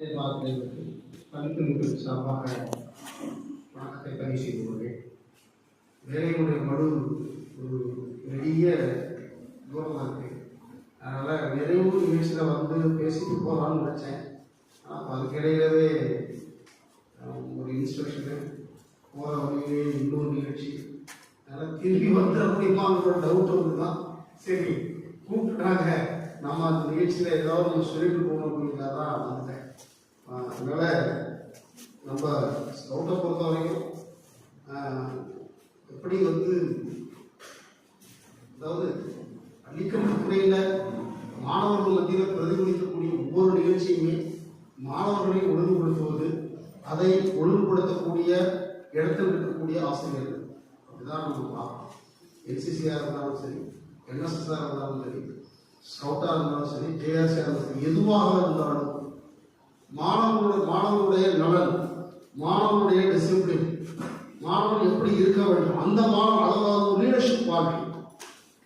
பார்க்கிறதற்கு பணிக்குழுக்கள் சார்பாக வணக்கத்தை பதிவு செய்து கொள்வேன் வேலையுடைய மனு ஒரு பெரிய தூரமாக இருக்கு. அதனால் நிறைவு நிகழ்ச்சியில் வந்து பேசிட்டு போகலான்னு நினச்சேன். ஆனால் அதுக்கிடையிலவே ஒரு இன்ஸ்ட்ரக்ஷனு போகிற வழியிலே இன்னொரு நிகழ்ச்சி. அதனால் திரும்பி வந்துட முடியுமாங்கிற டவுட் வந்து தான் சரி கூப்பிட்டாங்க. நம்ம அந்த நிகழ்ச்சியில் ஏதாவது சொல்லிட்டு போகணும் அப்படிங்கிறதா தான் வந்துட்டேன் அதனால் நம்ம ஸ்கவுட்டை பொறுத்த வரைக்கும் எப்படி வந்து அதாவது அளிக்கப்பட்ட மாணவர்கள் மத்தியில் பிரதிபலிக்கக்கூடிய ஒவ்வொரு நிகழ்ச்சியுமே மாணவர்களை ஒழுங்குபடுத்துவது அதை ஒழுங்குபடுத்தக்கூடிய இடத்தில் இருக்கக்கூடிய ஆசிரியர்கள். அப்படிதான் நம்ம பார்க்கணும். என்சிசியாக இருந்தாலும் சரி என்எஸ்எஸ்ஆர் இருந்தாலும் சரி ஸ்கவுட்டாக இருந்தாலும் சரி ஜேஆர்சியாக இருந்தாலும் சரி எதுவாக இருந்தாலும் மாணவனுடைய மாணவனுடைய நலன் மாணவனுடைய டிசிப்ளின் மாணவன் எப்படி இருக்க வேண்டும்? அந்த மாணவன் அதாவது லீடர்ஷிப் குவாலிட்டி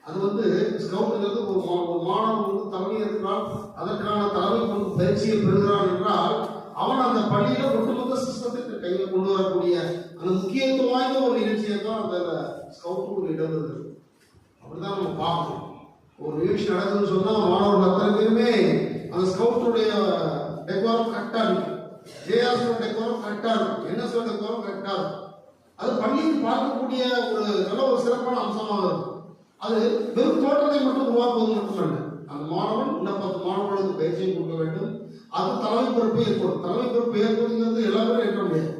அது வந்து ஸ்கவுட்டுங்கிறது ஒரு ஒரு மாணவன் வந்து தலைமை இருக்கிறான் அதற்கான தலைமை பண்பு பயிற்சியை பெறுகிறான் என்றால் அவன் அந்த பள்ளியில ஒட்டுமொத்த சிஸ்டத்திற்கு கையில் கொண்டு வரக்கூடிய அந்த முக்கியத்துவம் வாய்ந்த ஒரு நிகழ்ச்சியை தான் அந்த ஸ்கவுட் ஒரு இடம் இருக்குது அப்படிதான் நம்ம பார்க்கணும். ஒரு நிகழ்ச்சி நடக்குதுன்னு சொன்னா மாணவர்கள் அத்தனை பேருமே டெக்கோரம் என்ன இருக்கும் என்எஸ்ஓ கரெக்டாக அது பள்ளியில் பார்க்கக்கூடிய ஒரு நல்ல ஒரு சிறப்பான அம்சமாக இருக்கும் அது வெறும் தோற்றத்தை மட்டும் உருவாக்குவது மட்டுமல்ல. அந்த மாணவன் இன்னும் பத்து மாணவர்களுக்கு பயிற்சியை கொடுக்க வேண்டும். அது தலைமை பொறுப்பு ஏற்படும். தலைமை பொறுப்பு ஏற்படுங்கிறது எல்லாரும் ஏற்க முடியாது.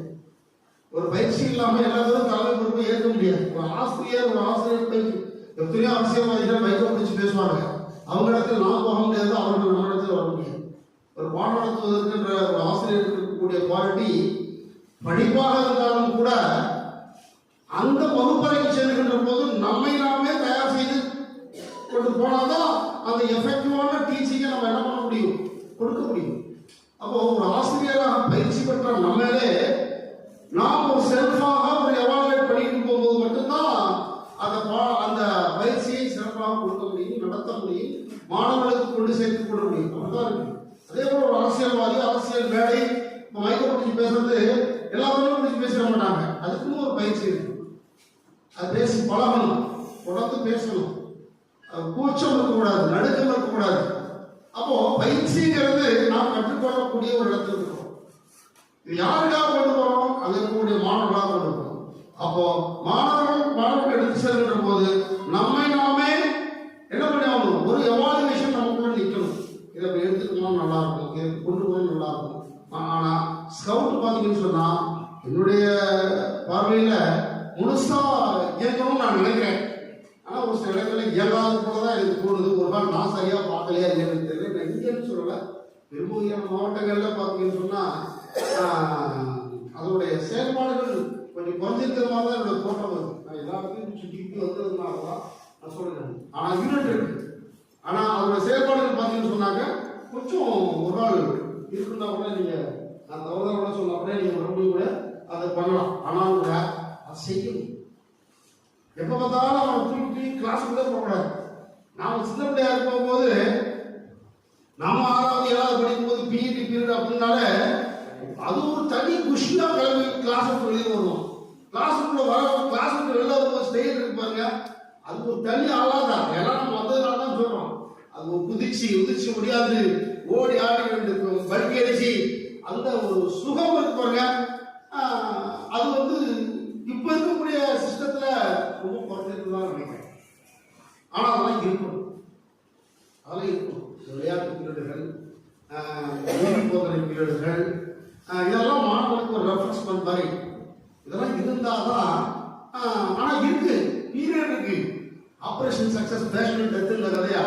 ஒரு பயிற்சி இல்லாமல் எல்லாரும் தலைமை பொறுப்பு ஏற்க முடியாது. ஒரு ஆசிரியர் ஒரு ஆசிரியர் பயிற்சி. எத்தனையோ அரசியல்வாதிகள் பைக்கை பிடிச்சி பேசுவாங்க. அவங்க இடத்துல நான் போக முடியாது அவர்கள் நம்ம இடத்துல வர முடியாது. ஒரு பாடம் நடத்துவதற்கின்ற ஒரு ஆசிரியருக்கு இருக்கக்கூடிய குவாலிட்டி படிப்பாக இருந்தாலும் கூட அந்த வகுப்பறைக்கு செல்கின்ற போது நம்மை நாமே தயார் செய்து கொண்டு போனாதான் அந்த எஃபெக்டிவான டீச்சிங்கை நம்ம என்ன பண்ண முடியும்? கொடுக்க முடியும். அப்போ ஒரு ஆசிரியராக பயிற்சி பெற்ற நம்மளே நாம் ஒரு செல்ஃபாக ஒரு எவாலுவேட் பண்ணிட்டு போகும்போது மட்டும்தான் அந்த பா- அந்த பயிற்சியை சிறப்பாக கொடுக்க முடியும் நடத்த முடியும் மாணவர்களுக்கு கொண்டு சேர்த்து கொள்ள முடியும். அப்படிதான் இருக்கு. அதே போல ஒரு அரசியல்வாதி அரசியல் மேடை இப்போ மைக்க பிடிச்சி பேசுறது எல்லாரும் பிடிச்சி பேசிட மாட்டாங்க. அதுக்குன்னு ஒரு பயிற்சி இருக்கு. அது பேசி பழகணும். தொடர்ந்து பேசணும். கூச்சம் இருக்கக்கூடாது நடுக்கம் இருக்கக்கூடாது. அப்போ பயிற்சிங்கிறது நாம் கற்றுக்கொள்ளக்கூடிய ஒரு இடத்துல இருக்கிறோம் இது யாருக்காக கொண்டு போறோம்? அது இருக்கக்கூடிய மாணவர்களாக கொண்டு போறோம். அப்போ மாணவர்கள் மாணவர்கள் எடுத்து செல்கின்ற போது நம்மை நாமே என்ன பண்ணி ஆகணும் ஒரு எவாலுவேஷன் நமக்குள்ள நிற்கணும் இதை எடுத்துக்கணும் நல்லா இருக்கும். இதை கொண்டு போய் நல்லா இருக்கும். ஆனால் ஆனா ஸ்கவுட் பார்த்தீங்கன்னு சொன்னா என்னுடைய பார்வையில முழுசா இயக்கணும்னு நான் நினைக்கிறேன். ஆனா ஒரு சில இடங்களில் இயங்காத போல தான் எனக்கு தோணுது. ஒரு நாள் நான் சரியா பார்க்கலையா இல்லைன்னு தெரியல. நான் இங்கேன்னு சொல்லல. பெரும்பகுதியான மாவட்டங்கள்ல பார்த்தீங்கன்னு சொன்னா அதோடைய அதனுடைய செயல்பாடுகள் கொஞ்சம் குறைஞ்சிருக்கிற மாதிரி தான் என்னோட தோட்டம் வருது. நான் எல்லாத்தையும் சுற்றிக்கிட்டு வந்ததுனால தான் நான் சொல்றேன் ஆனா யூனிட் இருக்கு. ஆனா அதோட செயல்பாடுகள் பார்த்தீங்கன்னு சொன்னாங்க கொஞ்சம் ஒரு நாள் இருக்குன்னா கூட நீங்க நான் தவறாக கூட சொன்ன அப்படியே நீங்க மறுபடியும் கூட அதை பண்ணலாம். ஆனால் கூட அதை செய்யணும். எப்ப பார்த்தாலும் அவனை தூக்கி கிளாஸுக்கு தான் போகக்கூடாது. நாம சின்ன பிள்ளையா இருக்கும்போது நாம ஆறாவது ஏழாவது படிக்கும்போது பிஇடி பீரியட் அப்படின்னாலே அது ஒரு தனி குஷியா கிளம்பி கிளாஸ் விட்டு வெளியே வருவோம் கிளாஸ் விட்டு வர கிளாஸ் விட்டு வெளில வரும்போது ஸ்டேஜ் இருப்பாங்க அது ஒரு தனி ஆளாதா ஏன்னா நம்ம வந்ததுனால தான் சொல்றோம். அது ஒரு குதிச்சு உதிச்சு முடியாது. ஓடி ஆடி ரெண்டு பல்கி அடிச்சு அந்த ஒரு சுகம் இருக்கு பாருங்க. அது வந்து இப்ப இருக்கக்கூடிய சிஸ்டத்துல ரொம்ப குறைஞ்சிருக்குதான் நினைக்கிறேன். ஆனா அதெல்லாம் இருக்கணும். அதெல்லாம் இருக்கணும். விளையாட்டு பீரியடுகள் போதனை பீரியடுகள் இதெல்லாம் மாணவர்களுக்கு ஒரு ரெஃபரன்ஸ் பண்ண இதெல்லாம் இருந்தாதான் ஆனா இருக்கு. பீரியட் இருக்கு. ஆபரேஷன் சக்சஸ் பேஷன் டெத் இல்ல கதையா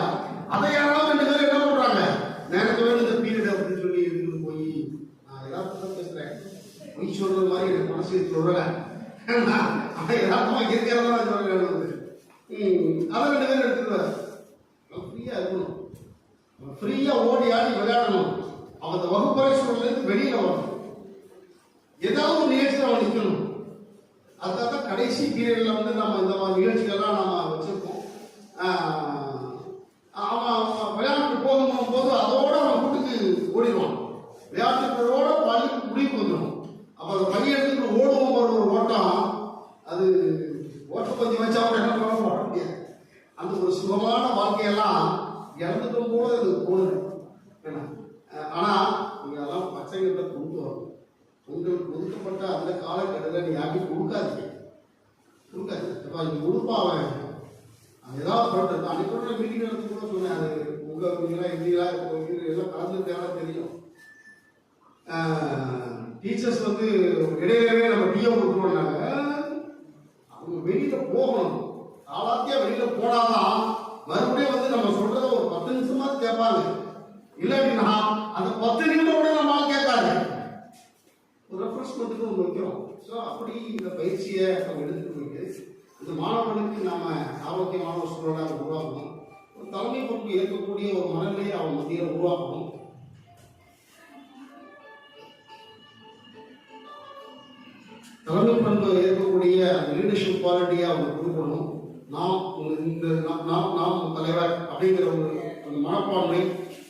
அதை யாராவது ரெண்டு பேரும் என்ன பண்றாங்க? நேரத்து இந்த பீரியட் அப்படின்னு சொல்லி எடுத்துட்டு போய் நான் எல்லாத்தையும் தான் பேசுறேன் பொய் சொல்ற மாதிரி எனக்கு மனசு சொல்லல. அவன் யதார்த்தமா இருக்கிறதா நான் சொல்றேன் ம், அதை ரெண்டு பேரும் எடுத்துருவாரு. ஃப்ரீயா இருக்கணும். ஃப்ரீயாக ஓடி ஆடி விளையாடணும். அவன் அந்த வகுப்பறை சூழலேருந்து வெளியில வரணும். ஏதாவது ஒரு நிகழ்ச்சியில் அவன் நிற்கணும் அதுக்காக தான் கடைசி பீரியட்ல வந்து நம்ம இந்த மாதிரி நிகழ்ச்சிகள்லாம் நம்ம வச்சிருக்கோம் ஆஹ் அவன் அவன் விளையாட்டு போகும் போது அதோட அவன் வீட்டுக்கு ஓடிடுவான். விளையாட்டு ஒரு ஒரு ஓட்டம். அது ஓட்டப்பந்தி வச்சா கூட என்ன பண்ண ஓட முடியாது அந்த ஒரு சுகமான வாழ்க்கையெல்லாம் இறந்துட்டும் போல அது போடுது என்ன அஹ் ஆனா நீங்க அதெல்லாம் பச்சைகிட்ட கொண்டு வரணும். உங்களுக்கு ஒதுக்கப்பட்ட அந்த காலக்கட்டத்தில் நீ யாருக்கும் கொடுக்காதீங்க. கொடுக்காது அப்பா இங்க கொடுப்பா அது ஏதாவது சொல்றது அன்னைக்கு கூட மீட்டிங் நடத்தி கூட சொன்னேன். அது உங்க வீங்களா இல்லையா எல்லாம் கலந்துருக்காங்க தெரியும். டீச்சர்ஸ் வந்து இடையிலவே நம்ம டிஎம் கொடுக்கணும்னாங்க அவங்க வெளியில போகணும். காலாத்தியா வெளியில போனாதான் மறுபடியும் வந்து நம்ம சொல்றத ஒரு பத்து நிமிஷமா கேட்பாங்க. இல்லாட்டினா அந்த பத்து நிமிடம் கூட நம்ம கேட்காது. ஒரு ரெஃப்ரெஷ்மெண்ட்டுக்கு ஒன்று வைக்கிறோம். ஸோ அப்படி இந்த பயிற்சியை நம்ம எடுத்துக்கிட்டு போயிட்டு இந்த மாணவனுக்கு நாம ஆரோக்கியமான ஒரு சூழலாக உருவாக்கணும். ஒரு தலைமை பொறுப்பு ஏற்கக்கூடிய ஒரு மனநிலையை அவன் மத்தியில் உருவாக்கணும். தலைமை பண்பு இருக்கக்கூடிய லீடர்ஷிப் குவாலிட்டியை அவங்க கொடுக்கணும். நாம் இந்த நாம் நாம் தலைவர் அப்படிங்கிற ஒரு அந்த மனப்பான்மை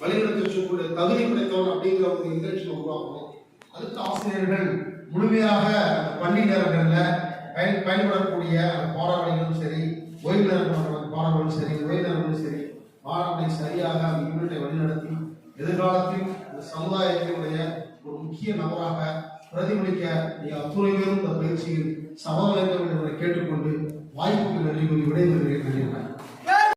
வழிநடத்தக்கூடிய தகுதி படைத்தவர் அப்படிங்கிற ஒரு இன்டென்ஷன் உருவாக்கணும். அதுக்கு ஆசிரியர்கள் முழுமையாக பள்ளி நேரங்களில் பயன் பயன்படக்கூடிய அந்த சரி ஓய்வு நேரம் பாடங்களும் சரி ஓய்வு நேரங்களும் சரி பாடங்களை சரியாக அந்த யூனிட்டை வழிநடத்தி எதிர்காலத்தில் இந்த சமுதாயத்தினுடைய ஒரு முக்கிய நபராக பிரதிபலிக்க நீங்கள் அத்துணை பேரும் இந்த பயிற்சியில் சவால் வேண்டும் என்று கேட்டுக்கொண்டு வாய்ப்புக்கு நன்றி கூறி விடைபெறுகிறேன்